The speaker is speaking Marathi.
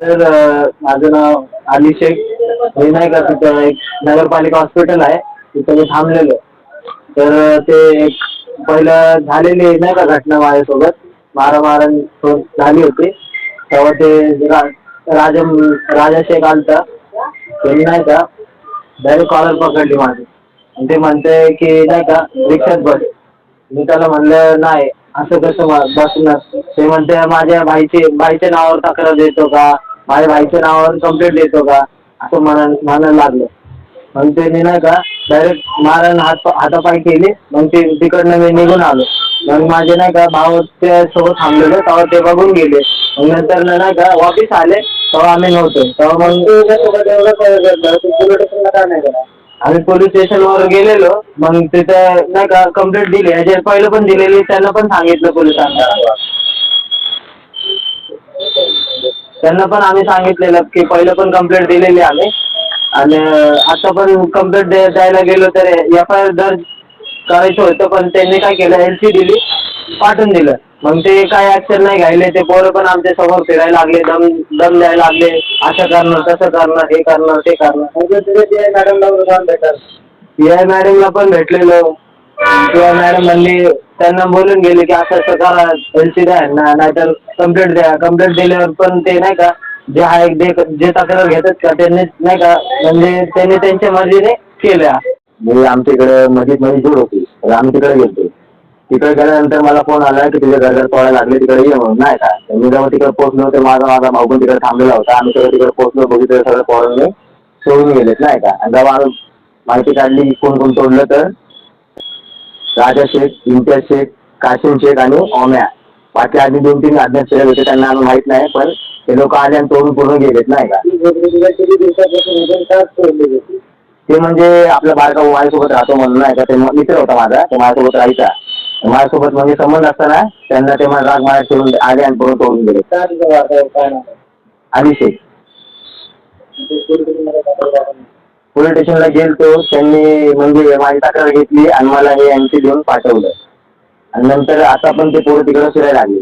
तर माझं नाव अली शेख. हे नाही का तिथं एक नगरपालिका हॉस्पिटल आहे. तिथं मी थांबलेलो. तर ते एक पहिलं झालेली नाही का घटना माझ्यासोबत. मारामारण झाली होती. तेव्हा ते रा राजा राजा शेख आलता. त्यांनी नाही का डायरेक्ट कॉलर पकडली माझी. आणि ते म्हणते की नाही का रिक्षात बस. मी त्याला म्हणलं नाही असं कसं बसणार? ते म्हणते माझ्या भाईचे भाईच्या नावावर तक्रार देतो का? माझ्या भाईच्या नावावर कंप्लेंट देतो का? असं म्हणा म्हणायला लागलं. मग ते मी नाही का डायरेक्ट मारण हात हातापाय केले मग ते तिकडनं मी निघून आलो. मग माझे नाही का भाऊ त्यासोबत थांबलेले तेव्हा ते बघून गेले. मग नंतर नाही का वापिस आले तेव्हा आम्ही नव्हतो. तेव्हा मग आम्ही पोलीस स्टेशनवर गेलेलो. मग तिथं नाही का कंप्लेंट दिली. याच्या पहिलं पण दिलेली त्यांना पण सांगितलं पोलिसांना. त्यांना पण आम्ही सांगितलेलं की पहिलं पण कंप्लेंट दिलेली आम्ही. आणि आता पण कंप्लेंट द्यायला गेलो तर एफ आय आर दर्ज करायचं होतं पण त्यांनी काय केलं एल सी दिली पाठवून दिलं. मग ते काय ऍक्शन नाही घ्यायले ते पोरं पण आमच्यासमोर फिरायला लागले दम दम द्यायला लागले. असं करणार तसं करणार हे करणार ते करणार. मॅडमला आय मॅडमला पण भेटलेलो. किंवा मॅडम म्हणले त्यांना बोलून गेले की असं असं करा एल द्या ना नाहीतर कंप्लेंट द्या. कंप्लेंट दिल्यावर पण ते नाही का जे आहे जे जे तक्रार घेतात का त्यांनी नाही का म्हणजे त्यांनी त्यांच्या मर्जीने केल्या. म्हणजे आमच्या इकडे मस्जिदमध्ये दूर होती. तर आम्ही तिकडे गेलो तिकडे गेल्यानंतर मला फोन आला की तुझ्या घर घर पळायला लागले तिकडे ये म्हणून. नाही का? तर मी जेव्हा तिकडे पोहोचलो तर माझा माझा भाऊ पण तिकडे थांबलेला होता. आम्ही सगळं तिकडे पोहोचलो बघितलं सगळं पोरांनी सोडून गेलेत नाही का? आणि जेव्हा माहिती काढली की कोण कोण तोडलं तर राजा शेख इम्तियाज शेख काशिम शेख आणि ओम्या बाकी आधी दोन तीन अज्ञात शेख होते त्यांना आम्ही माहीत नाही पण ते लोक आले आणि तोडून पूर्ण गेलेत नाही का? ते म्हणजे आपला बारका माझ्यासोबत राहतो म्हणून नाही का? ते मित्र होता माझा तो माझ्यासोबत राहायचा. माझ्यासोबत म्हणजे संबंध असताना त्यांना ते मला राग माझ्या ठेवून आले आणि पूर्ण तोडून गेले. अभिषेक. पोलीस स्टेशनला गेलतो त्यांनी म्हणजे माझी तक्रार घेतली आणि मला हे एनसी देऊन पाठवलं. आणि नंतर आता पण ते पोरं तिकडे फिरायला लागले.